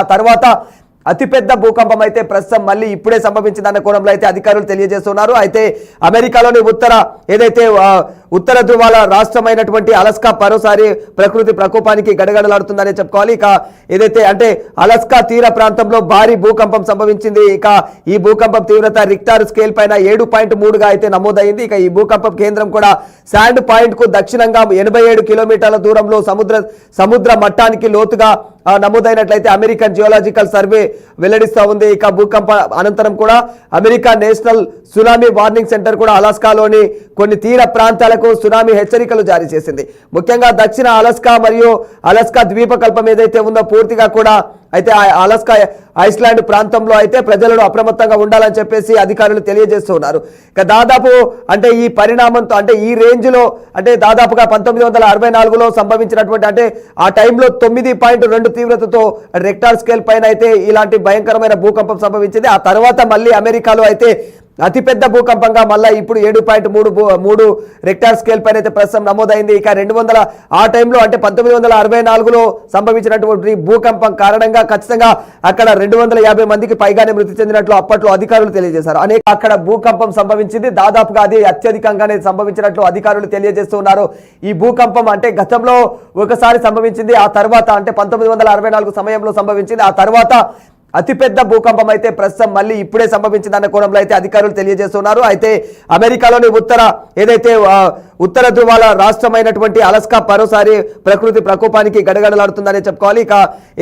ఆ తర్వాత అతిపెద్ద భూకంపం అయితే ప్రస్తుతం మళ్ళీ ఇప్పుడే సంభవించిందన్న కోణంలో అయితే అధికారులు తెలియజేస్తున్నారు. అయితే అమెరికాలోని ఉత్తర ఏదైతే ఉత్తర ధృవాల రాష్ట్రమైనటువంటి అలస్కా మరోసారి ప్రకృతి ప్రకోపానికి గడగడలాడుతుందని చెప్పుకోవాలి. ఇక ఏదైతే అంటే అలస్కా తీర ప్రాంతంలో భారీ భూకంపం సంభవించింది. ఇక ఈ భూకంపం తీవ్రత రిక్టార్ స్కేల్ పైన ఏడు పాయింట్ మూడుగా అయితే నమోదైంది. ఇక ఈ భూకంపం కేంద్రం కూడా శాండ్ పాయింట్కు దక్షిణంగా ఎనభై ఏడు కిలోమీటర్ల దూరంలో సముద్ర సముద్ర మట్టానికి లోతుగా నమోదైనట్లయితే అమెరికన్ జియోలాజికల్ సర్వే వెల్లడిస్తూ ఉంది. ఇక భూకంప అనంతరం కూడా America national tsunami warning center కూడా అలాస్కాలోని కొన్ని తీర ప్రాంతాలకు సునామీ హెచ్చరికలు జారీ చేసింది. ముఖ్యంగా దక్షిణ అలస్కా మరియు అలస్కా ద్వీపకల్పం ఏదైతే ఉందో పూర్తిగా కూడా అయితే ఆ అలస్కా ఐస్లాండ్ ప్రాంతంలో అయితే ప్రజలను అప్రమత్తంగా ఉండాలని చెప్పేసి అధికారులు తెలియజేస్తున్నారు ఇక దాదాపు అంటే ఈ పరిణామంతో అంటే ఈ రేంజ్లో అంటే దాదాపుగా పంతొమ్మిది వందల అరవై నాలుగులో సంభవించినటువంటి అంటే ఆ టైంలో తొమ్మిది పాయింట్ రెండు తీవ్రతతో రెక్టార్ స్కేల్ పైన అయితే ఇలాంటి భయంకరమైన భూకంపం సంభవించింది. ఆ తర్వాత మళ్ళీ అమెరికాలో అయితే అతిపెద్ద భూకంపంగా మళ్ళీ ఇప్పుడు ఏడు పాయింట్ మూడు మూడు రెక్టార్ స్కేల్ పైన అయితే ప్రస్తుతం నమోదైంది. ఇక రెండు వందల ఆ టైంలో అంటే పంతొమ్మిది వందల అరవై నాలుగులో సంభవించినటువంటి భూకంపం కారణంగా ఖచ్చితంగా అక్కడ రెండు వందల యాభై మందికి పైగానే మృతి చెందినట్లు అప్పట్లో అధికారులు తెలియజేశారు. అనేక అక్కడ భూకంపం సంభవించింది. దాదాపుగా అది అత్యధికంగానే సంభవించినట్లు అధికారులు తెలియజేస్తున్నారు ఈ భూకంపం అంటే గతంలో ఒకసారి సంభవించింది ఆ తర్వాత అంటే పంతొమ్మిది వందల అరవై నాలుగు సమయంలో సంభవించింది. ఆ తర్వాత అతిపెద్ద భూకంపం అయితే ప్రస్తుతం మళ్ళీ ఇప్పుడే సంభవించిందన్న కోణంలో అయితే అధికారులు తెలియజేస్తున్నారు. అయితే అమెరికాలోని ఉత్తర ఏదైతే ఉత్తర ధృవాల రాష్ట్రమైనటువంటి అలస్కా మరోసారి ప్రకృతి ప్రకోపానికి గడగడలాడుతుందని చెప్పుకోవాలి. ఇక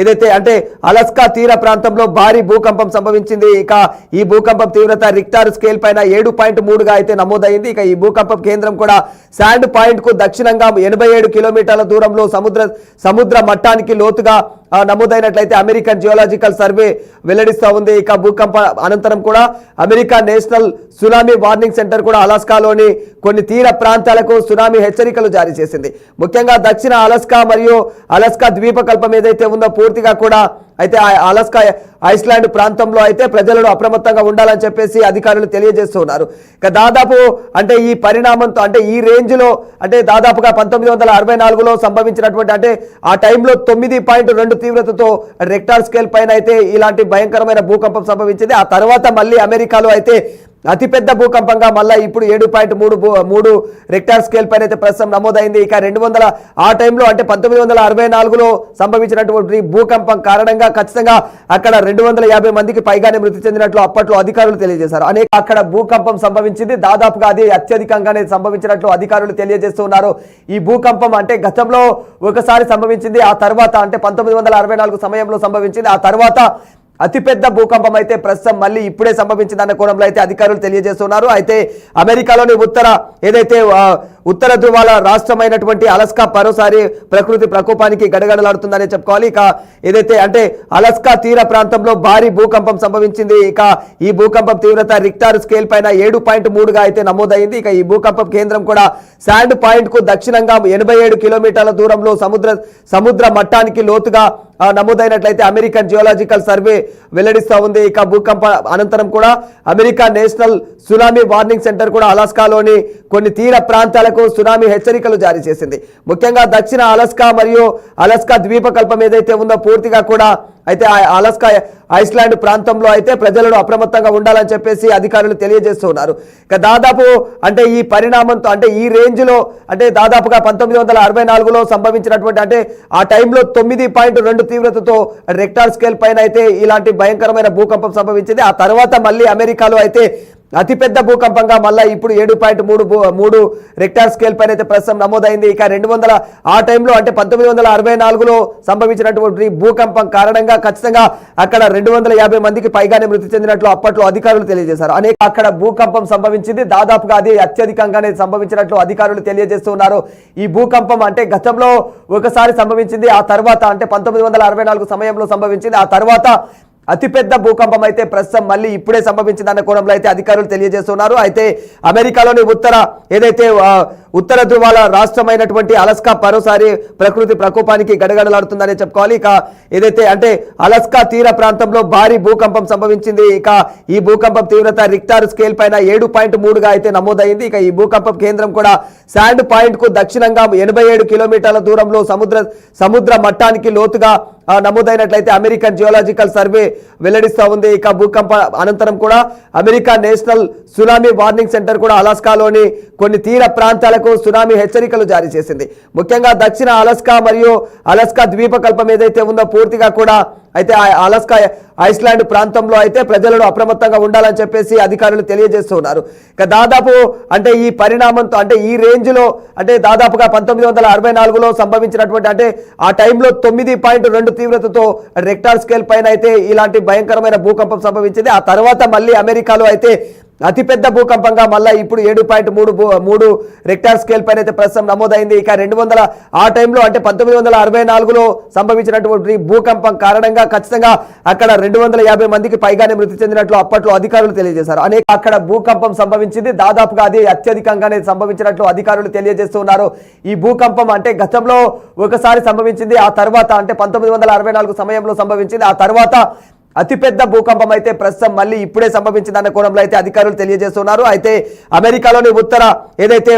ఏదైతే అంటే అలస్కా తీర ప్రాంతంలో భారీ భూకంపం సంభవించింది. ఇక ఈ భూకంపం తీవ్రత రిక్టార్ స్కేల్ పైన ఏడు పాయింట్ మూడుగా అయితే నమోదైంది. ఇక ఈ భూకంపం కేంద్రం కూడా శాండ్ పాయింట్కు దక్షిణంగా ఎనభై ఏడు కిలోమీటర్ల దూరంలో సముద్ర సముద్ర మట్టానికి లోతుగా నమోదైనట్లయితే అమెరికన్ జియోలాజికల్ సర్వే వెల్లడిస్తూ ఉంది. ఇక భూకంప అనంతరం కూడా America national tsunami warning center కూడా అలాస్కాలోని కొన్ని తీర ప్రాంతాలకు సునామీ హెచ్చరికలు జారీ చేసింది. ముఖ్యంగా దక్షిణ అలస్కా మరియు అలస్కా ద్వీపకల్పం ఏదైతే ఉందో పూర్తిగా కూడా అయితే ఆ అలస్కా ఐస్లాండ్ ప్రాంతంలో అయితే ప్రజలను అప్రమత్తంగా ఉండాలని చెప్పేసి అధికారులు తెలియజేస్తున్నారు. ఇక దాదాపు అంటే ఈ పరిణామంతో అంటే ఈ రేంజ్లో అంటే దాదాపుగా పంతొమ్మిది వందల అరవై నాలుగులో సంభవించినటువంటి అంటే ఆ టైంలో తొమ్మిది పాయింట్ రెండు తీవ్రతతో రెక్టార్ స్కేల్ పైన అయితే ఇలాంటి భయంకరమైన భూకంపం సంభవించింది. ఆ తర్వాత మళ్ళీ అమెరికాలో అయితే అతిపెద్ద భూకంపంగా మళ్ళీ ఇప్పుడు ఏడు పాయింట్ మూడు మూడు రెక్టార్ స్కేల్ పైన అయితే ప్రస్తుతం నమోదైంది. ఇక రెండు వందల ఆ టైంలో అంటే పంతొమ్మిది వందల అరవై నాలుగులో సంభవించినటువంటి భూకంపం కారణంగా ఖచ్చితంగా అక్కడ రెండు వందల యాభై మందికి పైగానే మృతి చెందినట్లు అప్పట్లో అధికారులు తెలియజేశారు. అనేక అక్కడ భూకంపం సంభవించింది. దాదాపుగా అది అత్యధికంగానే సంభవించినట్లు అధికారులు తెలియజేస్తున్నారు ఈ భూకంపం అంటే గతంలో ఒకసారి సంభవించింది ఆ తర్వాత అంటే పంతొమ్మిది వందల అరవై నాలుగు సమయంలో సంభవించింది. ఆ తర్వాత అతిపెద్ద భూకంపం అయితే ప్రస్తుతం మళ్ళీ ఇప్పుడే సంభవించిందన్న కోణంలో అయితే అధికారులు తెలియజేస్తున్నారు. అయితే అమెరికాలోని ఉత్తర ఏదైతే ఉత్తర ధృవాల రాష్ట్రమైనటువంటి అలస్కా మరోసారి ప్రకృతి ప్రకోపానికి గడగడలాడుతుందని చెప్పుకోవాలి. ఇక ఏదైతే అంటే అలస్కా తీర ప్రాంతంలో భారీ భూకంపం సంభవించింది. ఇక ఈ భూకంపం తీవ్రత రిక్టార్ స్కేల్ పైన ఏడు పాయింట్ మూడుగా అయితే నమోదైంది. ఇక ఈ భూకంపం కేంద్రం కూడా శాండ్ పాయింట్కు దక్షిణంగా ఎనభై ఏడు కిలోమీటర్ల దూరంలో సముద్ర సముద్ర మట్టానికి లోతుగా నమోదైనట్లయితే అమెరికన్ జియోలాజికల్ సర్వే వెల్లడిస్తూ ఉంది. ఇక భూకంప అనంతరం కూడా America national tsunami warning center కూడా అలాస్కాలోని కొన్ని తీర ప్రాంతాలకు సునామీ హెచ్చరికలు జారీ చేసింది. ముఖ్యంగా దక్షిణ అలస్కా మరియు అలస్కా ద్వీపకల్పం ఏదైతే ఉందో పూర్తిగా కూడా అయితే ఆ అలస్కా ఐస్లాండ్ ప్రాంతంలో అయితే ప్రజలను అప్రమత్తంగా ఉండాలని చెప్పేసి అధికారులు తెలియజేస్తున్నారు ఇక దాదాపు అంటే ఈ పరిణామంతో అంటే ఈ రేంజ్లో అంటే దాదాపుగా పంతొమ్మిది వందల అరవై నాలుగులో సంభవించినటువంటి అంటే ఆ టైంలో తొమ్మిది పాయింట్ రెండు తీవ్రతతో రెక్టార్ స్కేల్ పైన అయితే ఇలాంటి భయంకరమైన భూకంపం సంభవించింది. ఆ తర్వాత మళ్ళీ అమెరికాలో అయితే అతిపెద్ద భూకంపంగా మళ్ళీ ఇప్పుడు ఏడు పాయింట్ మూడు మూడు రెక్టార్ స్కేల్ పైన అయితే ప్రస్తుతం నమోదైంది. ఇక రెండు వందల ఆ టైంలో అంటే పంతొమ్మిది వందల అరవై నాలుగులో సంభవించినటువంటి భూకంపం కారణంగా ఖచ్చితంగా అక్కడ రెండు వందల యాభై మందికి పైగానే మృతి చెందినట్లు అప్పట్లో అధికారులు తెలియజేశారు. అనేక అక్కడ భూకంపం సంభవించింది. దాదాపుగా అది అత్యధికంగానే సంభవించినట్లు అధికారులు తెలియజేస్తున్నారు ఈ భూకంపం అంటే గతంలో ఒకసారి సంభవించింది ఆ తర్వాత అంటే పంతొమ్మిది వందల అరవై నాలుగు సమయంలో సంభవించింది. ఆ తర్వాత అతిపెద్ద భూకంపం అయితే ప్రస్తుతం మళ్ళీ ఇప్పుడే సంభవించిందన్న కోణంలో అయితే అధికారులు తెలియజేస్తున్నారు. అయితే అమెరికాలోని ఉత్తర ఏదైతే ఉత్తర ధృవాల రాష్ట్రమైనటువంటి అలస్కా మరోసారి ప్రకృతి ప్రకోపానికి గడగడలాడుతుందనే చెప్పుకోవాలి. ఇక ఏదైతే అంటే అలస్కా తీర ప్రాంతంలో భారీ భూకంపం సంభవించింది. ఇక ఈ భూకంపం తీవ్రత రిక్టార్ స్కేల్ పైన ఏడు పాయింట్ మూడుగా అయితే నమోదైంది. ఇక ఈ భూకంపం కేంద్రం కూడా శాండ్ పాయింట్కు దక్షిణంగా ఎనభై ఏడు కిలోమీటర్ల దూరంలో సముద్ర సముద్ర మట్టానికి లోతుగా నమోదైనట్లయితే అమెరికన్ జియోలాజికల్ సర్వే వెల్లడిస్తూ ఉంది. ఇక భూకంప అనంతరం కూడా America national tsunami warning center కూడా అలాస్కాలోని కొన్ని తీర ప్రాంతాలకు సునామీ హెచ్చరికలు జారీ చేసింది. ముఖ్యంగా దక్షిణ అలస్కా మరియు అలస్కా ద్వీపకల్పం ఏదైతే ఉందో పూర్తిగా కూడా అయితే అలస్కా ఐస్లాండ్ ప్రాంతంలో అయితే ప్రజలను అప్రమత్తంగా ఉండాలని చెప్పేసి అధికారులు తెలియజేస్తున్నారు ఇక దాదాపు అంటే ఈ పరిణామంతో అంటే ఈ రేంజ్లో అంటే దాదాపుగా పంతొమ్మిది వందల అరవై నాలుగులో సంభవించినటువంటి అంటే ఆ టైంలో తొమ్మిది పాయింట్ రెండు తీవ్రతతో రెక్టార్ స్కేల్ పైన అయితే ఇలాంటి భయంకరమైన భూకంపం సంభవించింది. ఆ తర్వాత మళ్ళీ అమెరికాలో అయితే అతిపెద్ద భూకంపంగా మళ్ళీ ఇప్పుడు ఏడు పాయింట్ మూడు మూడు రెక్టార్ స్కేల్ పైన అయితే ప్రస్తుతం నమోదైంది. ఇక రెండు వందల ఆ టైంలో అంటే పంతొమ్మిది వందల అరవై నాలుగులో సంభవించినటువంటి భూకంపం కారణంగా ఖచ్చితంగా అక్కడ రెండు వందల యాభై మందికి పైగానే మృతి చెందినట్లు అప్పట్లో అధికారులు తెలియజేశారు. అనేక అక్కడ భూకంపం సంభవించింది. దాదాపుగా అది అత్యధికంగానే సంభవించినట్లు అధికారులు తెలియజేస్తున్నారు. ఈ భూకంపం అంటే గతంలో ఒకసారి సంభవించింది ఆ తర్వాత అంటే పంతొమ్మిది వందల అరవై నాలుగు సమయంలో సంభవించింది. ఆ తర్వాత అతిపెద్ద భూకంపం అయితే ప్రస్తుతం మళ్ళీ ఇప్పుడే సంభవించిందన్న కోణంలో అయితే అధికారులు తెలియజేస్తున్నారు. అయితే అమెరికాలోని ఉత్తర ఏదైతే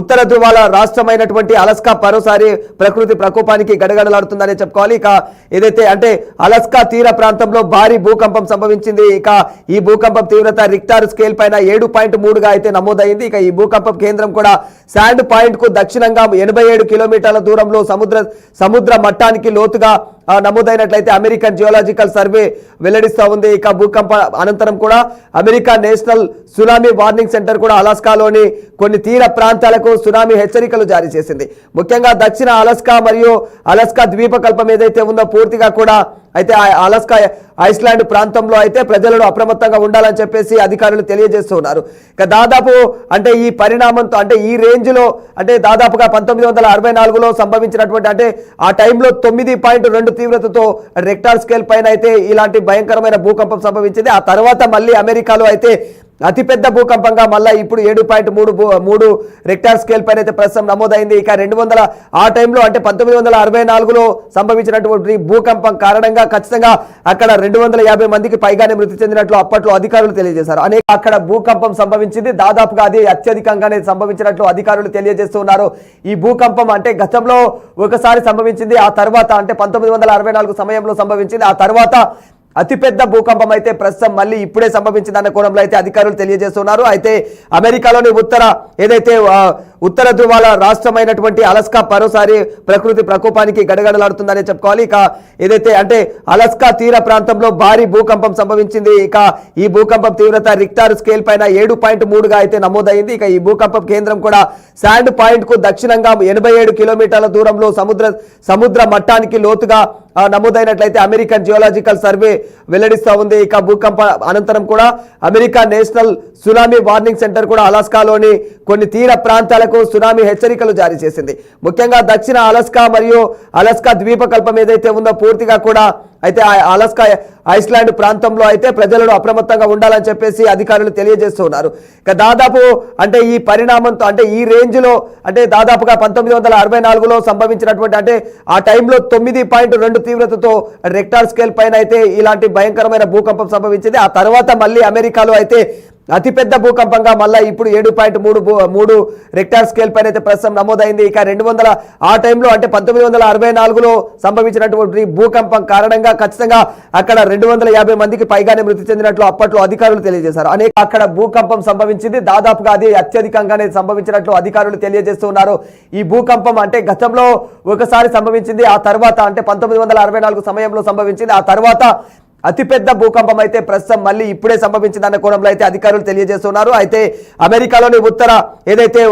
ఉత్తర ధృవాల రాష్ట్రమైనటువంటి అలస్కా మరోసారి ప్రకృతి ప్రకోపానికి గడగడలాడుతుందని చెప్పుకోవాలి. ఇక ఏదైతే అంటే అలస్కా తీర ప్రాంతంలో భారీ భూకంపం సంభవించింది. ఇక ఈ భూకంపం తీవ్రత రిక్టార్ స్కేల్ పైన ఏడు పాయింట్ మూడుగా అయితే నమోదైంది. ఇక ఈ భూకంపం కేంద్రం కూడా శాండ్ పాయింట్కు దక్షిణంగా ఎనభై ఏడు కిలోమీటర్ల దూరంలో సముద్ర సముద్ర మట్టానికి లోతుగా నమోదైనట్లయితే అమెరికన్ జియోలాజికల్ సర్వే వెల్లడిస్తూ ఉంది. ఇక భూకంప అనంతరం కూడా America national tsunami warning center కూడా అలాస్కాలోని కొన్ని తీర ప్రాంతాలకు సునామీ హెచ్చరికలు జారీ చేసింది. ముఖ్యంగా దక్షిణ అలస్కా మరియు అలస్కా ద్వీపకల్పం ఏదైతే ఉందో పూర్తిగా కూడా అయితే ఆ అలస్కా ఐస్లాండ్ ప్రాంతంలో అయితే ప్రజలను అప్రమత్తంగా ఉండాలని చెప్పేసి అధికారులు తెలియజేస్తున్నారు. ఇక దాదాపు అంటే ఈ పరిణామంతో అంటే ఈ రేంజ్లో అంటే దాదాపుగా పంతొమ్మిది వందల అరవై నాలుగులో సంభవించినటువంటి అంటే ఆ టైంలో తొమ్మిది పాయింట్ రెండు తీవ్రతతో రెక్టార్ స్కేల్ పైన అయితే ఇలాంటి భయంకరమైన భూకంపం సంభవించింది. ఆ తర్వాత మళ్ళీ అమెరికాలో అయితే అతిపెద్ద భూకంపంగా మళ్ళీ ఇప్పుడు ఏడు పాయింట్ మూడు మూడు రెక్టార్ స్కేల్ పైన అయితే ప్రస్తుతం నమోదైంది. ఇక రెండు వందల ఆ టైంలో అంటే పంతొమ్మిది వందల అరవై నాలుగులో సంభవించినటువంటి భూకంపం కారణంగా ఖచ్చితంగా అక్కడ రెండు వందల యాభై మందికి పైగానే మృతి చెందినట్లు అప్పట్లో అధికారులు తెలియజేశారు. అనేక అక్కడ భూకంపం సంభవించింది. దాదాపుగా అది అత్యధికంగానే సంభవించినట్లు అధికారులు తెలియజేస్తున్నారు ఈ భూకంపం అంటే గతంలో ఒకసారి సంభవించింది ఆ తర్వాత అంటే పంతొమ్మిది వందల అరవై నాలుగు సమయంలో సంభవించింది. ఆ తర్వాత అతిపెద్ద భూకంపం అయితే ప్రస్తుతం మళ్ళీ ఇప్పుడే సంభవించిందన్న కోణంలో అయితే అధికారులు తెలియజేస్తున్నారు. అయితే అమెరికాలోని ఉత్తర ఏదైతే ఉత్తర ధృవాల రాష్ట్రమైనటువంటి అలస్కా మరోసారి ప్రకృతి ప్రకోపానికి గడగడలాడుతుందని చెప్పుకోవాలి. ఇక ఏదైతే అంటే అలస్కా తీర ప్రాంతంలో భారీ భూకంపం సంభవించింది. ఇక ఈ భూకంపం తీవ్రత రిక్టార్ స్కేల్ పైన ఏడు పాయింట్ మూడుగా అయితే నమోదైంది. ఇక ఈ భూకంపం కేంద్రం కూడా శాండ్ పాయింట్కు దక్షిణంగా ఎనభై ఏడు కిలోమీటర్ల దూరంలో సముద్ర సముద్ర మట్టానికి లోతుగా నమోదైనట్లయితే అమెరికన్ జియోలాజికల్ సర్వే వెల్లడిస్తూ ఉంది. ఇక భూకంప అనంతరం కూడా America national tsunami warning center కూడా అలాస్కాలోని కొన్ని తీర ప్రాంతాలకు సునామీ హెచ్చరికలు జారీ చేసింది. ముఖ్యంగా దక్షిణ అలస్కా మరియు అలస్కా ద్వీపకల్పం ఏదైతే ఉందో పూర్తిగా కూడా అయితే ఆ అలస్కా ఐస్లాండ్ ప్రాంతంలో అయితే ప్రజలను అప్రమత్తంగా ఉండాలని చెప్పేసి అధికారులు తెలియజేస్తున్నారు ఇక దాదాపు అంటే ఈ పరిణామంతో అంటే ఈ రేంజ్లో అంటే దాదాపుగా పంతొమ్మిది వందల అరవై నాలుగులో సంభవించినటువంటి అంటే ఆ టైంలో తొమ్మిది పాయింట్ రెండు తీవ్రతతో రెక్టార్ స్కేల్ పైన అయితే ఇలాంటి భయంకరమైన భూకంపం సంభవించింది. ఆ తర్వాత మళ్ళీ అమెరికాలో అయితే అతిపెద్ద భూకంపంగా మళ్ళీ ఇప్పుడు ఏడు పాయింట్ మూడు మూడు రెక్టార్ స్కేల్ పైన అయితే ప్రస్తుతం నమోదైంది. ఇక రెండు వందల ఆ టైంలో అంటే పంతొమ్మిది వందల అరవై నాలుగులో సంభవించినటువంటి భూకంపం కారణంగా ఖచ్చితంగా అక్కడ రెండు వందల యాభై మందికి పైగానే మృతి చెందినట్లు అప్పట్లో అధికారులు తెలియజేశారు. అనేక అక్కడ భూకంపం సంభవించింది. దాదాపుగా అది అత్యధికంగానే సంభవించినట్లు అధికారులు తెలియజేస్తున్నారు ఈ భూకంపం అంటే గతంలో ఒకసారి సంభవించింది ఆ తర్వాత అంటే పంతొమ్మిది వందల అరవై నాలుగు సమయంలో సంభవించింది. ఆ తర్వాత అతిపెద్ద భూకంపం అయితే ప్రస్తుతం మళ్ళీ ఇప్పుడే సంభవించిందన్న కోణంలో అయితే అధికారులు తెలియజేస్తున్నారు. అయితే అమెరికాలోని ఉత్తర ఏదైతే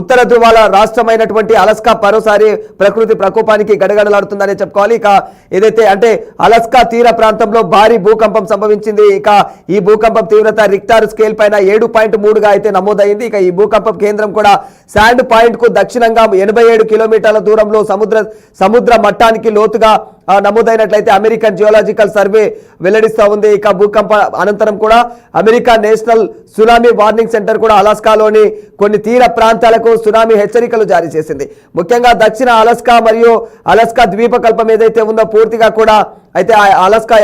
ఉత్తర ధృవాల రాష్ట్రమైనటువంటి అలస్కా మరోసారి ప్రకృతి ప్రకోపానికి గడగడలాడుతుందని చెప్పుకోవాలి. ఇక ఏదైతే అంటే అలస్కా తీర ప్రాంతంలో భారీ భూకంపం సంభవించింది. ఇక ఈ భూకంపం తీవ్రత రిక్టార్ స్కేల్ పైన ఏడు పాయింట్ మూడుగా అయితే నమోదైంది. ఇక ఈ భూకంపం కేంద్రం కూడా శాండ్ పాయింట్కు దక్షిణంగా ఎనభై ఏడు కిలోమీటర్ల దూరంలో సముద్ర సముద్ర మట్టానికి లోతుగా నమోదైనట్లయితే అమెరికన్ జియోలాజికల్ సర్వే వెల్లడిస్తూ ఉంది. ఇక భూకంప అనంతరం కూడా America national tsunami warning center కూడా అలాస్కాలోని కొన్ని తీర ప్రాంతాలకు సునామీ హెచ్చరికలు జారీ చేసింది. ముఖ్యంగా దక్షిణ అలస్కా మరియు అలస్కా ద్వీపకల్పం ఏదైతే ఉందో పూర్తిగా కూడా అయితే ఆ అలస్కా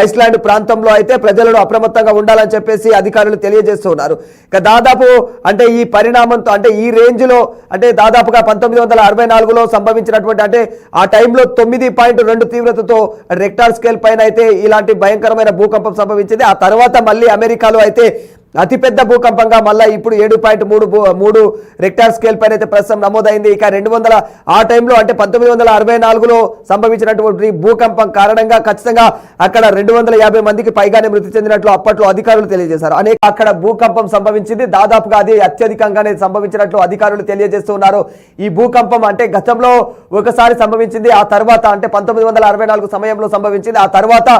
ఐస్లాండ్ ప్రాంతంలో అయితే ప్రజలను అప్రమత్తంగా ఉండాలని చెప్పేసి అధికారులు తెలియజేస్తున్నారు. ఇక దాదాపు అంటే ఈ పరిణామంతో అంటే ఈ రేంజ్లో అంటే దాదాపుగా పంతొమ్మిది వందల అరవై నాలుగులో సంభవించినటువంటి అంటే ఆ టైంలో తొమ్మిది పాయింట్ రెండు తీవ్రతతో రెక్టార్ స్కేల్ పైన అయితే ఇలాంటి భయంకరమైన భూకంపం సంభవించింది. ఆ తర్వాత మళ్ళీ అమెరికాలో అయితే అతిపెద్ద భూకంపంగా మళ్ళీ ఇప్పుడు ఏడు పాయింట్ మూడు మూడు రెక్టార్ స్కేల్ పైన అయితే ప్రస్తుతం నమోదైంది. ఇక రెండు వందల ఆ టైంలో అంటే పంతొమ్మిది వందల అరవై నాలుగులో సంభవించినటువంటి భూకంపం కారణంగా ఖచ్చితంగా అక్కడ రెండు వందల యాభై మందికి పైగానే మృతి చెందినట్లు అప్పట్లో అధికారులు తెలియజేశారు. అనేక అక్కడ భూకంపం సంభవించింది. దాదాపుగా అది అత్యధికంగానే సంభవించినట్లు అధికారులు తెలియజేస్తున్నారు ఈ భూకంపం అంటే గతంలో ఒకసారి సంభవించింది ఆ తర్వాత అంటే పంతొమ్మిది వందల అరవై నాలుగు సమయంలో సంభవించింది. ఆ తర్వాత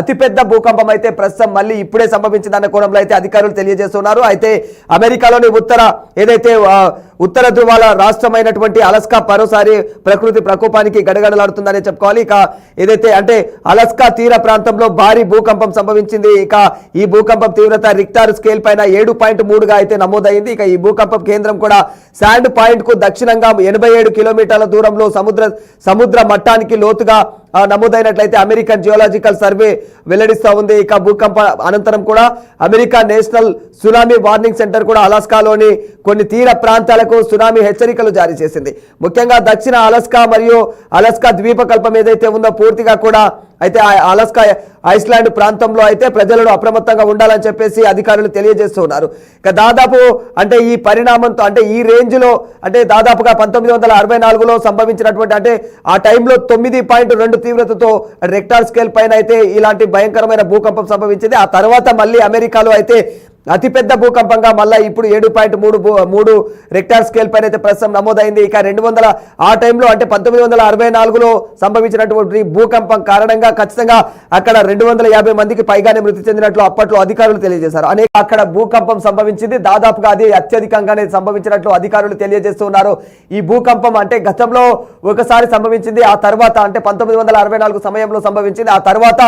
అతిపెద్ద భూకంపం అయితే ప్రస్తుతం మళ్ళీ ఇప్పుడే సంభవించిందన్న కోణంలో అయితే అధికారులు తెలియజేస్తున్నారు. అయితే అమెరికాలోని ఉత్తర ఏదైతే ఉత్తర ధృవాల రాష్ట్రమైనటువంటి అలస్కా మరోసారి ప్రకృతి ప్రకోపానికి గడగడలాడుతుందని చెప్పుకోవాలి. ఇక ఏదైతే అంటే అలస్కా తీర ప్రాంతంలో భారీ భూకంపం సంభవించింది. ఇక ఈ భూకంపం తీవ్రత రిక్టార్ స్కేల్ పైన ఏడు పాయింట్ మూడుగా అయితే నమోదైంది. ఇక ఈ భూకంపం కేంద్రం కూడా శాండ్ పాయింట్కు దక్షిణంగా ఎనభై ఏడు కిలోమీటర్ల దూరంలో సముద్ర సముద్ర మట్టానికి లోతుగా నమోదైనట్లయితే అమెరికన్ జియోలాజికల్ సర్వే వెల్లడిస్తూ ఉంది. ఇక భూకంప అనంతరం కూడా America national tsunami warning center కూడా అలాస్కాలోని కొన్ని తీర ప్రాంతాలకు సునామీ హెచ్చరికలు జారీ చేసింది. ముఖ్యంగా దక్షిణ అలస్కా మరియు అలస్కా ద్వీపకల్పం ఏదైతే ఉందో పూర్తిగా కూడా అయితే ఆ అలస్కా ఐస్లాండ్ ప్రాంతంలో అయితే ప్రజలను అప్రమత్తంగా ఉండాలని చెప్పేసి అధికారులు తెలియజేస్తున్నారు ఇక దాదాపు అంటే ఈ పరిణామంతో అంటే ఈ రేంజ్లో అంటే దాదాపుగా పంతొమ్మిది వందల అరవై నాలుగులో సంభవించినటువంటి అంటే ఆ టైంలో తొమ్మిది పాయింట్ రెండు తీవ్రతతో రెక్టార్ స్కేల్ పైన అయితే ఇలాంటి భయంకరమైన భూకంపం సంభవించింది. ఆ తర్వాత మళ్ళీ అమెరికాలో అయితే అతిపెద్ద భూకంపంగా మళ్ళీ ఇప్పుడు ఏడు పాయింట్ మూడు మూడు రెక్టార్ స్కేల్ పైన అయితే ప్రస్తుతం నమోదైంది. ఇక రెండు వందల ఆ టైంలో అంటే పంతొమ్మిది వందల అరవై నాలుగులో సంభవించినటువంటి భూకంపం కారణంగా ఖచ్చితంగా అక్కడ రెండు వందల యాభై మందికి పైగానే మృతి చెందినట్లు అప్పట్లో అధికారులు తెలియజేశారు. అనేక అక్కడ భూకంపం సంభవించింది. దాదాపుగా అది అత్యధికంగానే సంభవించినట్లు అధికారులు తెలియజేస్తున్నారు ఈ భూకంపం అంటే గతంలో ఒకసారి సంభవించింది ఆ తర్వాత అంటే పంతొమ్మిది వందల అరవై నాలుగు సమయంలో సంభవించింది. ఆ తర్వాత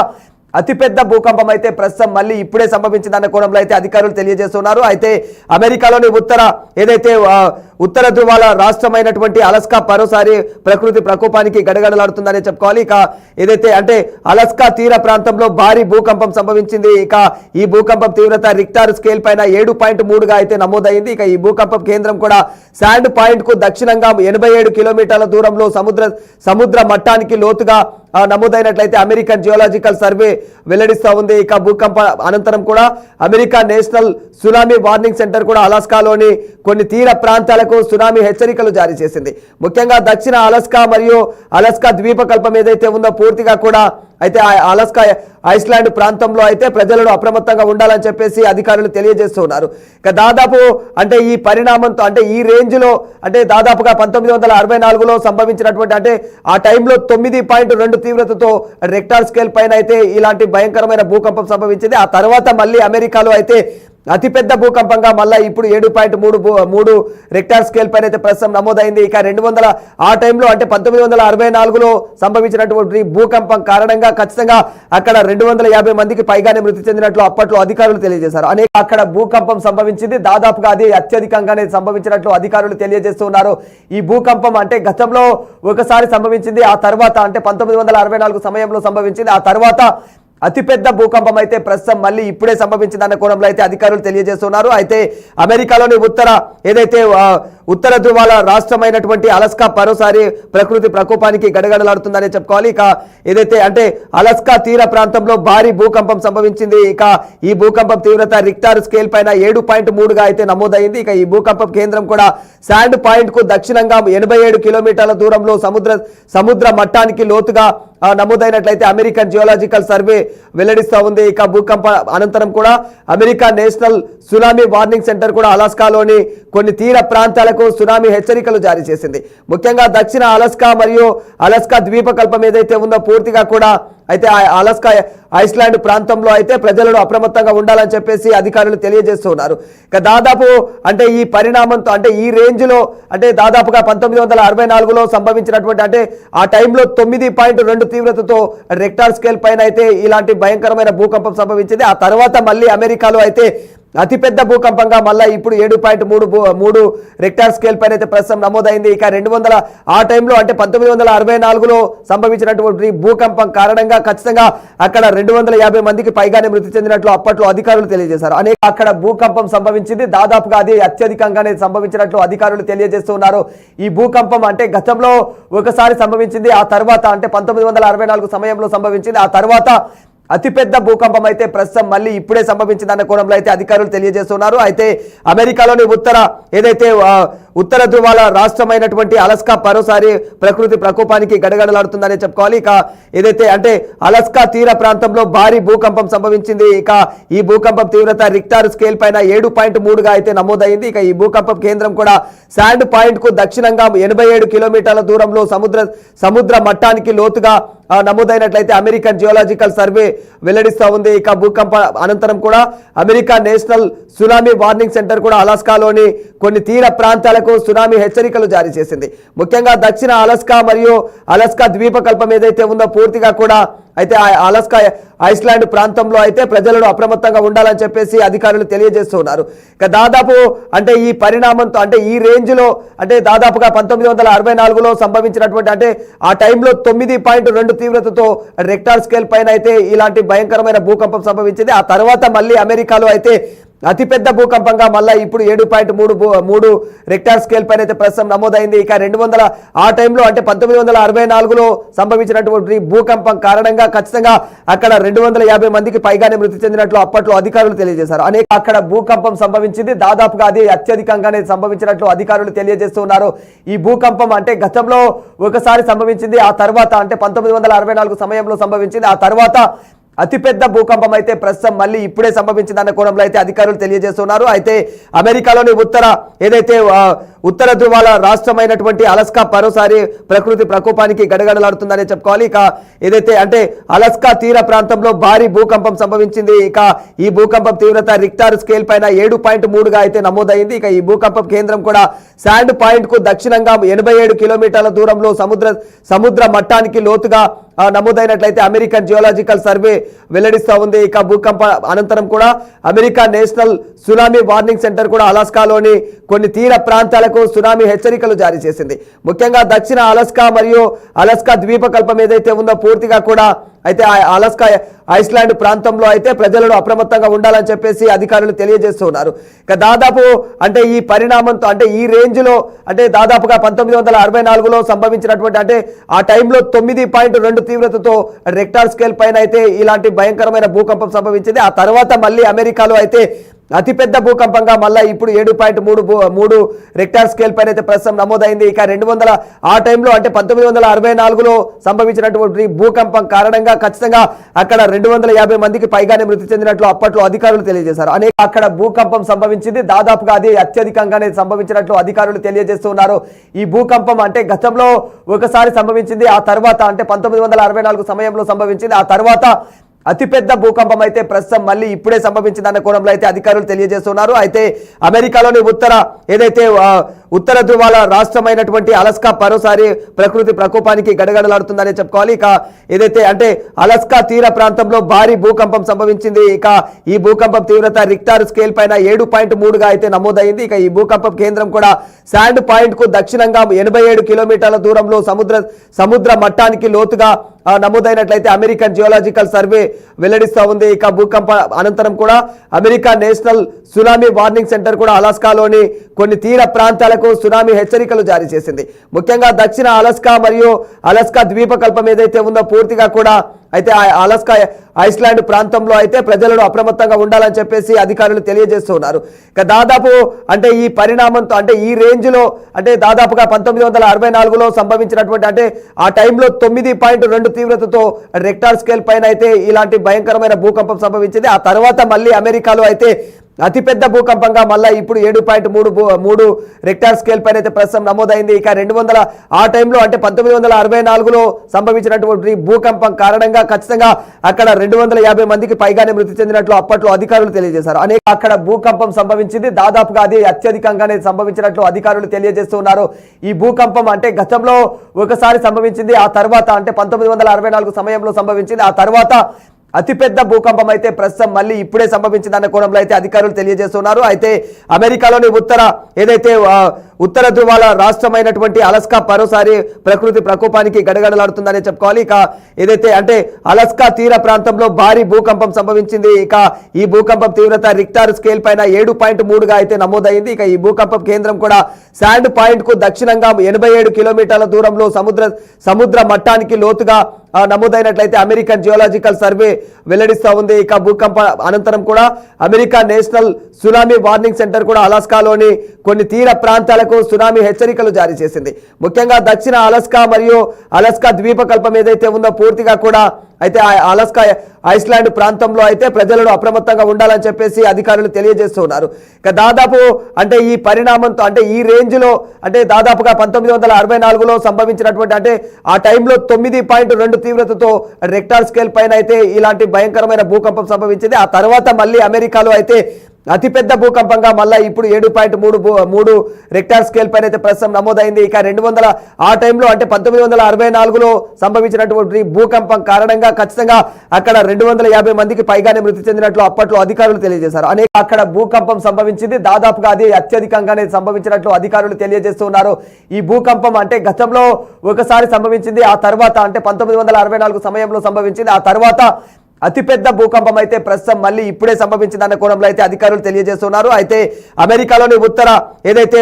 అతిపెద్ద భూకంపం అయితే ప్రస్తుతం మళ్ళీ ఇప్పుడే సంభవించిందన్న కోణంలో అయితే అధికారులు తెలియజేస్తున్నారు. అయితే అమెరికాలోని ఉత్తర ఏదైతే ఉత్తర ధృవాల రాష్ట్రమైనటువంటి అలస్కా మరోసారి ప్రకృతి ప్రకోపానికి గడగడలాడుతుందని చెప్పుకోవాలి. ఇక ఏదైతే అంటే అలస్కా తీర ప్రాంతంలో భారీ భూకంపం సంభవించింది. ఇక ఈ భూకంపం తీవ్రత రిక్టార్ స్కేల్ పైన ఏడు పాయింట్ మూడుగా అయితే నమోదైంది. ఇక ఈ భూకంపం కేంద్రం కూడా శాండ్ పాయింట్కు దక్షిణంగా ఎనభై ఏడు కిలోమీటర్ల దూరంలో సముద్ర సముద్ర మట్టానికి లోతుగా నమోదైనట్లయితే అమెరికన్ జియోలాజికల్ సర్వే వెల్లడిస్తూ ఉంది. ఇక భూకంప అనంతరం కూడా America national tsunami warning center కూడా అలాస్కాలోని కొన్ని తీర ప్రాంతాలకు సునామీ హెచ్చరికలు జారీ చేసింది. ముఖ్యంగా దక్షిణ అలస్కా మరియు అలస్కా ద్వీపకల్పం ఏదైతే ఉందో పూర్తిగా కూడా అయితే ఆ అలస్కా ఐస్లాండ్ ప్రాంతంలో అయితే ప్రజలను అప్రమత్తంగా ఉండాలని చెప్పేసి అధికారులు తెలియజేస్తున్నారు ఇక దాదాపు అంటే ఈ పరిణామంతో అంటే ఈ రేంజ్లో అంటే దాదాపుగా పంతొమ్మిది వందల అరవై నాలుగులో సంభవించినటువంటి అంటే ఆ టైంలో తొమ్మిది పాయింట్ రెండు తీవ్రతతో రెక్టార్ స్కేల్ పైన అయితే ఇలాంటి భయంకరమైన భూకంపం సంభవించింది. ఆ తర్వాత మళ్ళీ అమెరికాలో అయితే అతిపెద్ద భూకంపంగా మళ్ళీ ఇప్పుడు ఏడు పాయింట్ మూడు మూడు రెక్టార్ స్కేల్ పైన అయితే ప్రస్తుతం నమోదైంది. ఇక రెండు వందల ఆ టైంలో అంటే పంతొమ్మిది వందల అరవై నాలుగులో సంభవించినటువంటి భూకంపం కారణంగా ఖచ్చితంగా అక్కడ రెండు వందల యాభై మందికి పైగానే మృతి చెందినట్లు అప్పట్లో అధికారులు తెలియజేశారు. అనేక అక్కడ భూకంపం సంభవించింది. దాదాపుగా అది అత్యధికంగానే సంభవించినట్లు అధికారులు తెలియజేస్తున్నారు ఈ భూకంపం అంటే గతంలో ఒకసారి సంభవించింది ఆ తర్వాత అంటే పంతొమ్మిది వందల అరవై నాలుగు సమయంలో సంభవించింది. ఆ తర్వాత అతిపెద్ద భూకంపం అయితే ప్రస్తుతం మళ్ళీ ఇప్పుడే సంభవించిందన్న కోణంలో అయితే అధికారులు తెలియజేస్తున్నారు. అయితే అమెరికాలోని ఉత్తర ఏదైతే ఉత్తర ధృవాల రాష్ట్రమైనటువంటి అలస్కా మరోసారి ప్రకృతి ప్రకోపానికి గడగడలాడుతుందని చెప్పుకోవాలి. ఇక ఏదైతే అంటే అలస్కా తీర ప్రాంతంలో భారీ భూకంపం సంభవించింది. ఇక ఈ భూకంపం తీవ్రత రిక్టార్ స్కేల్ పైన ఏడు పాయింట్ మూడుగా అయితే నమోదైంది. ఇక ఈ భూకంపం కేంద్రం కూడా శాండ్ పాయింట్కు దక్షిణంగా ఎనభై ఏడు కిలోమీటర్ల దూరంలో సముద్ర సముద్ర మట్టానికి లోతుగా నమోదైనట్లయితే అమెరికన్ జియోలాజికల్ సర్వే వెల్లడిస్తూ ఉంది. ఇక భూకంప అనంతరం కూడా America national tsunami warning center కూడా అలాస్కాలోని కొన్ని తీర ప్రాంతాలకు సునామీ హెచ్చరికలు జారీ చేసింది. ముఖ్యంగా దక్షిణ అలస్కా మరియు అలస్కా ద్వీపకల్పం ఏదైతే ఉందో పూర్తిగా కూడా అయితే ఆ అలస్కా ఐస్లాండ్ ప్రాంతంలో అయితే ప్రజలను అప్రమత్తంగా ఉండాలని చెప్పేసి అధికారులు తెలియజేస్తున్నారు. ఇక దాదాపు అంటే ఈ పరిణామంతో అంటే ఈ రేంజ్లో అంటే దాదాపుగా పంతొమ్మిది వందల అరవై నాలుగులో సంభవించినటువంటి అంటే ఆ టైంలో తొమ్మిది పాయింట్ రెండు తీవ్రతతో రెక్టార్ స్కేల్ పైన అయితే ఇలాంటి భయంకరమైన భూకంపం సంభవించింది. ఆ తర్వాత మళ్ళీ అమెరికాలో అయితే అతిపెద్ద భూకంపంగా మళ్ళీ ఇప్పుడు ఏడు పాయింట్ మూడు మూడు రెక్టార్ స్కేల్ పైన అయితే ప్రస్తుతం నమోదైంది. ఇక రెండు వందల ఆ టైంలో అంటే పంతొమ్మిది వందల అరవై నాలుగులో సంభవించినటువంటి భూకంపం కారణంగా ఖచ్చితంగా అక్కడ రెండు వందల యాభై మందికి పైగానే మృతి చెందినట్లు అప్పట్లో అధికారులు తెలియజేశారు. అనేక అక్కడ భూకంపం సంభవించింది. దాదాపుగా అది అత్యధికంగానే సంభవించినట్లు అధికారులు తెలియజేస్తున్నారు ఈ భూకంపం అంటే గతంలో ఒకసారి సంభవించింది ఆ తర్వాత అంటే పంతొమ్మిది వందల అరవై నాలుగు సమయంలో సంభవించింది. ఆ తర్వాత అతిపెద్ద భూకంపం అయితే ప్రస్తుతం మళ్ళీ ఇప్పుడే సంభవించిందన్న కోణంలో అయితే అధికారులు తెలియజేస్తున్నారు. అయితే అమెరికాలోని ఉత్తర ఏదైతే ఉత్తర ధృవాల రాష్ట్రమైనటువంటి అలస్కా మరోసారి ప్రకృతి ప్రకోపానికి గడగడలాడుతుందని చెప్పుకోవాలి. ఇక ఏదైతే అంటే అలస్కా తీర ప్రాంతంలో భారీ భూకంపం సంభవించింది. ఇక ఈ భూకంపం తీవ్రత రిక్టార్ స్కేల్ పైన ఏడు పాయింట్ మూడుగా అయితే నమోదైంది. ఇక ఈ భూకంపం కేంద్రం కూడా శాండ్ పాయింట్కు దక్షిణంగా ఎనభై ఏడు కిలోమీటర్ల దూరంలో సముద్ర సముద్ర మట్టానికి లోతుగా నమోదైనట్లయితే అమెరికన్ జియోలాజికల్ సర్వే వెల్లడిస్తూ ఉంది. ఇక భూకంప అనంతరం కూడా America national tsunami warning center కూడా అలాస్కాలోని కొన్ని తీర ప్రాంతాలకు సునామీ హెచ్చరికలు జారీ చేసింది. ముఖ్యంగా దక్షిణ అలస్కా మరియు అలస్కా ద్వీపకల్పం ఏదైతే ఉందో పూర్తిగా కూడా అయితే ఆ అలస్కా ఐస్లాండ్ ప్రాంతంలో అయితే ప్రజలను అప్రమత్తంగా ఉండాలని చెప్పేసి అధికారులు తెలియజేస్తున్నారు ఇక దాదాపు అంటే ఈ పరిణామంతో అంటే ఈ రేంజ్లో అంటే దాదాపుగా పంతొమ్మిది వందల అరవై నాలుగులో సంభవించినటువంటి అంటే ఆ టైంలో తొమ్మిది పాయింట్ రెండు తీవ్రతతో రెక్టార్ స్కేల్ పైన అయితే ఇలాంటి భయంకరమైన భూకంపం సంభవించింది. ఆ తర్వాత మళ్ళీ అమెరికాలో అయితే అతిపెద్ద భూకంపంగా మళ్ళీ ఇప్పుడు ఏడు పాయింట్ మూడు మూడు రెక్టార్ స్కేల్ పైన అయితే ప్రస్తుతం నమోదైంది. ఇక రెండు వందల ఆ టైంలో అంటే పంతొమ్మిది వందల అరవై నాలుగులో సంభవించినటువంటి భూకంపం కారణంగా ఖచ్చితంగా అక్కడ రెండు వందల యాభై మందికి పైగానే మృతి చెందినట్లు అప్పట్లో అధికారులు తెలియజేశారు. అనేక అక్కడ భూకంపం సంభవించింది. దాదాపుగా అది అత్యధికంగానే సంభవించినట్లు అధికారులు తెలియజేస్తున్నారు ఈ భూకంపం అంటే గతంలో ఒకసారి సంభవించింది ఆ తర్వాత అంటే పంతొమ్మిది వందల అరవై నాలుగు సమయంలో సంభవించింది. ఆ తర్వాత అతిపెద్ద భూకంపం అయితే ప్రస్తుతం మళ్ళీ ఇప్పుడే సంభవించిందన్న కోణంలో అయితే అధికారులు తెలియజేస్తున్నారు. అయితే అమెరికాలోని ఉత్తర ఏదైతే ఉత్తర ధృవాల రాష్ట్రమైనటువంటి అలస్కా మరోసారి ప్రకృతి ప్రకోపానికి గడగడలాడుతుందని చెప్పుకోవాలి. ఇక ఏదైతే అంటే అలస్కా తీర ప్రాంతంలో భారీ భూకంపం సంభవించింది. ఇక ఈ భూకంపం తీవ్రత రిక్టార్ స్కేల్ పైన ఏడు పాయింట్ మూడుగా అయితే నమోదైంది. ఇక ఈ భూకంపం కేంద్రం కూడా శాండ్ పాయింట్కు దక్షిణంగా ఎనభై ఏడు కిలోమీటర్ల దూరంలో సముద్ర సముద్ర మట్టానికి లోతుగా నమోదైనట్లయితే అమెరికన్ జియోలాజికల్ సర్వే వెల్లడిస్తూ ఉంది. ఇక భూకంప అనంతరం కూడా America national tsunami warning center కూడా అలాస్కాలోని కొన్ని తీర ప్రాంతాలకు సునామీ హెచ్చరికలు జారీ చేసింది. ముఖ్యంగా దక్షిణ అలస్కా మరియు అలస్కా ద్వీపకల్పం ఏదైతే ఉందో పూర్తిగా కూడా అయితే ఆ అలస్కా ఐస్లాండ్ ప్రాంతంలో అయితే ప్రజలను అప్రమత్తంగా ఉండాలని చెప్పేసి అధికారులు తెలియజేస్తున్నారు. ఇక దాదాపు అంటే ఈ పరిణామంతో అంటే ఈ రేంజ్లో అంటే దాదాపుగా పంతొమ్మిది వందల అరవై నాలుగులో సంభవించినటువంటి అంటే ఆ టైంలో తొమ్మిది పాయింట్ రెండు తీవ్రతతో రెక్టార్ స్కేల్ పైన అయితే ఇలాంటి భయంకరమైన భూకంపం సంభవించింది. ఆ తర్వాత మళ్ళీ అమెరికాలో అయితే అతిపెద్ద భూకంపంగా మళ్ళీ ఇప్పుడు ఏడు పాయింట్ మూడు మూడు రెక్టార్ స్కేల్ పైన అయితే ప్రస్తుతం నమోదైంది. ఇక రెండు వందల ఆ టైంలో అంటే పంతొమ్మిది వందల అరవై నాలుగులో సంభవించినటువంటి భూకంపం కారణంగా ఖచ్చితంగా అక్కడ రెండు వందల యాభై మందికి పైగానే మృతి చెందినట్లు అప్పట్లో అధికారులు తెలియజేశారు. అనేక అక్కడ భూకంపం సంభవించింది. దాదాపుగా అది అత్యధికంగానే సంభవించినట్లు అధికారులు తెలియజేస్తున్నారు ఈ భూకంపం అంటే గతంలో ఒకసారి సంభవించింది ఆ తర్వాత అంటే పంతొమ్మిది వందల అరవై నాలుగు సమయంలో సంభవించింది. ఆ తర్వాత అతిపెద్ద భూకంపం అయితే ప్రస్తుతం మళ్ళీ ఇప్పుడే సంభవించిందన్న కోణంలో అయితే అధికారులు తెలియజేస్తున్నారు. అయితే అమెరికాలోని ఉత్తర ఏదైతే ఉత్తర ధృవాల రాష్ట్రమైనటువంటి అలస్కా మరోసారి ప్రకృతి ప్రకోపానికి గడగడలాడుతుందని చెప్పుకోవాలి. ఇక ఏదైతే అంటే అలస్కా తీర ప్రాంతంలో భారీ భూకంపం సంభవించింది. ఇక ఈ భూకంపం తీవ్రత రిక్టార్ స్కేల్ పైన ఏడు పాయింట్ మూడుగా అయితే నమోదైంది. ఇక ఈ భూకంపం కేంద్రం కూడా శాండ్ పాయింట్కు దక్షిణంగా ఎనభై ఏడు కిలోమీటర్ల దూరంలో సముద్ర సముద్ర మట్టానికి లోతుగా నమోదైనట్లయితే అమెరికన్ జియోలాజికల్ సర్వే వెల్లడిస్తూ ఉంది. ఇక భూకంప అనంతరం కూడా America national tsunami warning center కూడా అలాస్కాలోని కొన్ని తీర ప్రాంతాలకు సునామీ హెచ్చరికలు జారీ చేసింది. ముఖ్యంగా దక్షిణ అలస్కా మరియు అలస్కా ద్వీపకల్పం ఏదైతే ఉందో పూర్తిగా కూడా అయితే ఆ అలస్కా ఐస్లాండ్ ప్రాంతంలో అయితే ప్రజలను అప్రమత్తంగా ఉండాలని చెప్పేసి అధికారులు తెలియజేస్తున్నారు ఇక దాదాపు అంటే ఈ పరిణామంతో అంటే ఈ రేంజ్లో అంటే దాదాపుగా పంతొమ్మిది వందల అరవై నాలుగులో సంభవించినటువంటి అంటే ఆ టైంలో తొమ్మిది పాయింట్ రెండు తీవ్రతతో రెక్టార్ స్కేల్ పైన అయితే ఇలాంటి భయంకరమైన భూకంపం సంభవించింది. ఆ తర్వాత మళ్ళీ అమెరికాలో అయితే అతిపెద్ద భూకంపంగా మళ్ళీ ఇప్పుడు ఏడు పాయింట్ మూడు మూడు రెక్టార్ స్కేల్ పైన అయితే ప్రస్తుతం నమోదైంది. ఇక రెండు వందల ఆ టైంలో అంటే పంతొమ్మిది వందల అరవై నాలుగులో సంభవించినటువంటి భూకంపం కారణంగా ఖచ్చితంగా అక్కడ రెండు వందల యాభై మందికి పైగానే మృతి చెందినట్లు అప్పట్లో అధికారులు తెలియజేశారు. అనేక అక్కడ భూకంపం సంభవించింది. దాదాపుగా అది అత్యధికంగానే సంభవించినట్లు అధికారులు తెలియజేస్తున్నారు ఈ భూకంపం అంటే గతంలో ఒకసారి సంభవించింది ఆ తర్వాత అంటే పంతొమ్మిది వందల అరవై నాలుగు సమయంలో సంభవించింది. ఆ తర్వాత అతిపెద్ద భూకంపం అయితే ప్రస్తుతం మళ్ళీ ఇప్పుడే సంభవించిందన్న కోణంలో అయితే అధికారులు తెలియజేస్తున్నారు. అయితే అమెరికాలోని ఉత్తర ఏదైతే ఉత్తర ధృవాల రాష్ట్రమైనటువంటి అలస్కా మరోసారి ప్రకృతి ప్రకోపానికి గడగడలాడుతుందని చెప్పుకోవాలి. ఇక ఏదైతే అంటే అలస్కా తీర ప్రాంతంలో భారీ భూకంపం సంభవించింది. ఇక ఈ భూకంపం తీవ్రత రిక్టార్ స్కేల్ పైన ఏడు పాయింట్ మూడుగా అయితే నమోదైంది. ఇక ఈ భూకంపం కేంద్రం కూడా శాండ్ పాయింట్కు దక్షిణంగా ఎనభై ఏడు కిలోమీటర్ల దూరంలో సముద్ర సముద్ర మట్టానికి లోతుగా నమోదైనట్లయితే అమెరికన్ జియోలాజికల్ సర్వే వెల్లడిస్తూ ఉంది. ఇక భూకంప అనంతరం కూడా America national tsunami warning center కూడా అలాస్కాలోని కొన్ని తీర ప్రాంతాలకు సునామీ హెచ్చరికలు జారీ చేసింది. ముఖ్యంగా దక్షిణ అలస్కా మరియు అలస్కా ద్వీపకల్పం ఏదైతే ఉందో పూర్తిగా కూడా అయితే ఆ అలస్కా ఐస్లాండ్ ప్రాంతంలో అయితే ప్రజలను అప్రమత్తంగా ఉండాలని చెప్పేసి అధికారులు తెలియజేస్తున్నారు ఇక దాదాపు అంటే ఈ పరిణామంతో అంటే ఈ రేంజ్లో అంటే దాదాపుగా పంతొమ్మిది వందల అరవై నాలుగులో సంభవించినటువంటి అంటే ఆ టైంలో తొమ్మిది పాయింట్ రెండు తీవ్రతతో రెక్టార్ స్కేల్ పైన అయితే ఇలాంటి భయంకరమైన భూకంపం సంభవించింది. ఆ తర్వాత మళ్ళీ అమెరికాలో అయితే అతిపెద్ద భూకంపంగా మళ్ళీ ఇప్పుడు ఏడు పాయింట్ మూడు మూడు రెక్టార్ స్కేల్ పైన అయితే ప్రస్తుతం నమోదైంది. ఇక రెండు వందల ఆ టైంలో అంటే పంతొమ్మిది వందల అరవై నాలుగులో సంభవించినటువంటి భూకంపం కారణంగా ఖచ్చితంగా అక్కడ రెండు వందల యాభై మందికి పైగానే మృతి చెందినట్లు అప్పట్లో అధికారులు తెలియజేశారు. అనేక అక్కడ భూకంపం సంభవించింది. దాదాపుగా అది అత్యధికంగానే సంభవించినట్లు అధికారులు తెలియజేస్తున్నారు. ఈ భూకంపం అంటే గతంలో ఒకసారి సంభవించింది ఆ తర్వాత అంటే పంతొమ్మిది వందల అరవై నాలుగు సమయంలో సంభవించింది. ఆ తర్వాత అతిపెద్ద భూకంపం అయితే ప్రస్తుతం మళ్ళీ ఇప్పుడే సంభవించిందన్న కోణంలో అయితే అధికారులు తెలియజేస్తున్నారు. అయితే అమెరికాలోని ఉత్తర ఏదైతే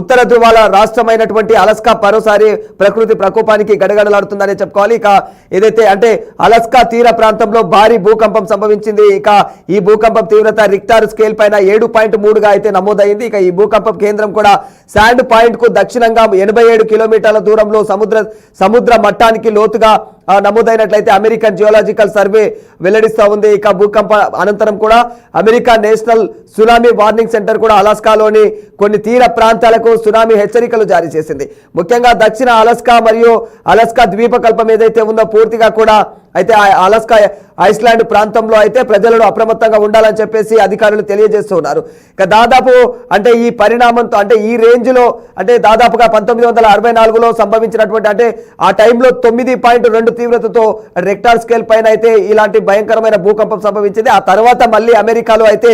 ఉత్తర ధృవాల రాష్ట్రమైనటువంటి అలస్కా మరోసారి ప్రకృతి ప్రకోపానికి గడగడలాడుతుందని చెప్పుకోవాలి. ఇక ఏదైతే అంటే అలస్కా తీర ప్రాంతంలో భారీ భూకంపం సంభవించింది. ఇక ఈ భూకంపం తీవ్రత రిక్టార్ స్కేల్ పైన ఏడు పాయింట్ మూడుగా అయితే నమోదైంది. ఇక ఈ భూకంపం కేంద్రం కూడా శాండ్ పాయింట్కు దక్షిణంగా ఎనభై ఏడు కిలోమీటర్ల దూరంలో సముద్ర సముద్ర మట్టానికి లోతుగా నమోదైనట్లయితే అమెరికన్ జియోలాజికల్ సర్వే వెల్లడిస్తూ ఉంది. ఇక భూకంప అనంతరం కూడా America national tsunami warning center కూడా అలాస్కాలోని కొన్ని తీర ప్రాంతాలకు సునామీ హెచ్చరికలు జారీ చేసింది. ముఖ్యంగా దక్షిణ అలస్కా మరియు అలస్కా ద్వీపకల్పం ఏదైతే ఉందో పూర్తిగా కూడా అయితే ఆ అలస్కా ఐస్లాండ్ ప్రాంతంలో అయితే ప్రజలను అప్రమత్తంగా ఉండాలని చెప్పేసి అధికారులు తెలియజేస్తున్నారు. ఇక దాదాపు అంటే ఈ పరిణామంతో అంటే ఈ రేంజ్లో అంటే దాదాపుగా పంతొమ్మిది వందల అరవై నాలుగులో సంభవించినటువంటి అంటే ఆ టైంలో తొమ్మిది పాయింట్ రెండు తీవ్రతతో రెక్టార్ స్కేల్ పైన అయితే ఇలాంటి భయంకరమైన భూకంపం సంభవించింది. ఆ తర్వాత మళ్ళీ అమెరికాలో అయితే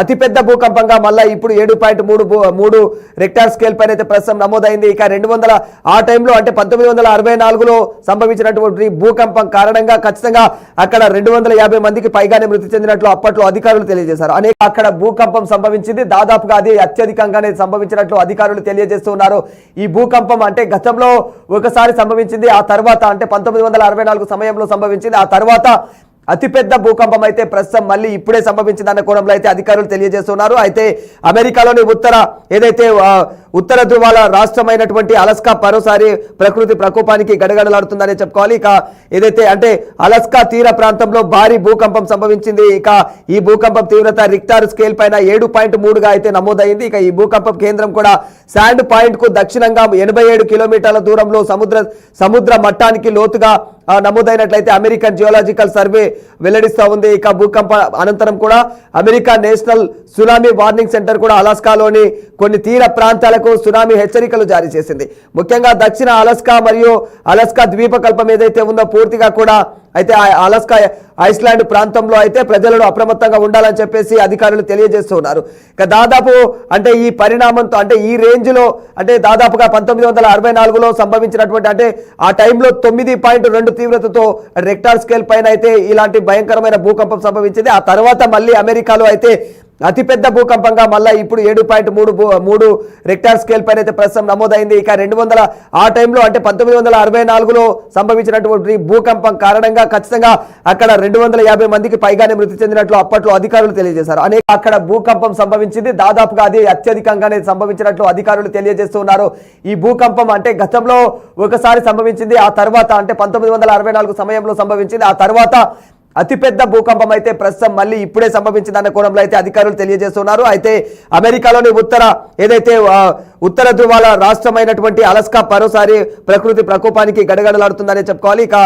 అతిపెద్ద భూకంపంగా మళ్ళీ ఇప్పుడు ఏడు పాయింట్ మూడు మూడు రెక్టార్ స్కేల్ పైన అయితే ప్రస్తుతం నమోదైంది. ఇక రెండు వందల ఆ టైంలో అంటే పంతొమ్మిది వందల అరవై నాలుగులో సంభవించినటువంటి భూకంపం కారణంగా ఖచ్చితంగా అక్కడ రెండు వందల యాభై మందికి పైగానే మృతి చెందినట్లు అప్పట్లో అధికారులు తెలియజేశారు. అనేక అక్కడ భూకంపం సంభవించింది. దాదాపుగా అది అత్యధికంగానే సంభవించినట్లు అధికారులు తెలియజేస్తున్నారు ఈ భూకంపం అంటే గతంలో ఒకసారి సంభవించింది ఆ తర్వాత అంటే పంతొమ్మిది వందల అరవై నాలుగు సమయంలో సంభవించింది. ఆ తర్వాత అతిపెద్ద భూకంపం అయితే ప్రస్తుతం మళ్ళీ ఇప్పుడే సంభవించిందన్న కోణంలో అయితే అధికారులు తెలియజేస్తున్నారు. అయితే అమెరికాలోని ఉత్తర ఏదైతే ఉత్తర ధృవాల రాష్ట్రమైనటువంటి అలస్కా మరోసారి ప్రకృతి ప్రకోపానికి గడగడలాడుతుందని చెప్పుకోవాలి. ఇక ఏదైతే అంటే అలస్కా తీర ప్రాంతంలో భారీ భూకంపం సంభవించింది. ఇక ఈ భూకంపం తీవ్రత రిక్టార్ స్కేల్ పైన ఏడు పాయింట్ మూడుగా అయితే నమోదైంది. ఇక ఈ భూకంపం కేంద్రం కూడా శాండ్ పాయింట్కు దక్షిణంగా ఎనభై ఏడు కిలోమీటర్ల దూరంలో సముద్ర సముద్ర మట్టానికి లోతుగా నమోదైనట్లయితే అమెరికన్ జియోలాజికల్ సర్వే వెల్లడిస్తూ ఉంది. ఇక భూకంప అనంతరం కూడా America national tsunami warning center కూడా అలాస్కాలోని కొన్ని తీర ప్రాంతాలకు సునామీ హెచ్చరికలు జారీ చేసింది. ముఖ్యంగా దక్షిణ అలస్కా మరియు అలస్కా ద్వీపకల్పం ఏదైతే ఉందో పూర్తిగా కూడా అయితే ఆ అలస్కా ఐస్లాండ్ ప్రాంతంలో అయితే ప్రజలను అప్రమత్తంగా ఉండాలని చెప్పేసి అధికారులు తెలియజేస్తున్నారు ఇక దాదాపు అంటే ఈ పరిణామంతో అంటే ఈ రేంజ్లో అంటే దాదాపుగా పంతొమ్మిది వందల అరవై నాలుగులో సంభవించినటువంటి అంటే ఆ టైంలో తొమ్మిది పాయింట్ రెండు తీవ్రతతో రెక్టార్ స్కేల్ పైన అయితే ఇలాంటి భయంకరమైన భూకంపం సంభవించింది. ఆ తర్వాత మళ్ళీ అమెరికాలో అయితే అతిపెద్ద భూకంపంగా మళ్ళీ ఇప్పుడు ఏడు పాయింట్ మూడు మూడు రెక్టార్ స్కేల్ పైన అయితే ప్రస్తుతం నమోదైంది. ఇక రెండు వందల ఆ టైంలో అంటే పంతొమ్మిది వందల అరవై నాలుగులో సంభవించినటువంటి భూకంపం కారణంగా ఖచ్చితంగా అక్కడ రెండు వందల యాభై మందికి పైగానే మృతి చెందినట్లు అప్పట్లో అధికారులు తెలియజేశారు. అనేక అక్కడ భూకంపం సంభవించింది. దాదాపుగా అది అత్యధికంగానే సంభవించినట్లు అధికారులు తెలియజేస్తున్నారు ఈ భూకంపం అంటే గతంలో ఒకసారి సంభవించింది ఆ తర్వాత అంటే పంతొమ్మిది వందల అరవై నాలుగు సమయంలో సంభవించింది. ఆ తర్వాత అతిపెద్ద భూకంపం అయితే ప్రస్తుతం మళ్ళీ ఇప్పుడే సంభవించిందన్న కోణంలో అయితే అధికారులు తెలియజేస్తున్నారు. అయితే అమెరికాలోని ఉత్తర ఏదైతే ఉత్తర ధృవాల రాష్ట్రమైనటువంటి అలస్కా మరోసారి ప్రకృతి ప్రకోపానికి గడగడలాడుతుందని చెప్పుకోవాలి. ఇక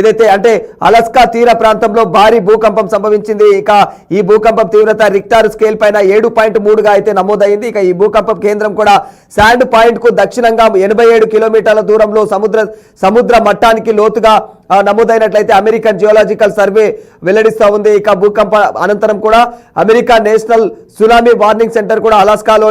ఏదైతే అంటే అలస్కా తీర ప్రాంతంలో భారీ భూకంపం సంభవించింది. ఇక ఈ భూకంపం తీవ్రత రిక్టార్ స్కేల్ పైన ఏడు పాయింట్ మూడుగా అయితే నమోదైంది. ఇక ఈ భూకంపం కేంద్రం కూడా శాండ్ పాయింట్కు దక్షిణంగా ఎనభై ఏడు కిలోమీటర్ల దూరంలో సముద్ర సముద్ర మట్టానికి లోతుగా నమోదైనట్లయితే అమెరికన్ జియోలాజికల్ సర్వే వెల్లడిస్తూ ఉంది. ఇక భూకంప అనంతరం కూడా America national tsunami warning center కూడా అలాస్కాలోని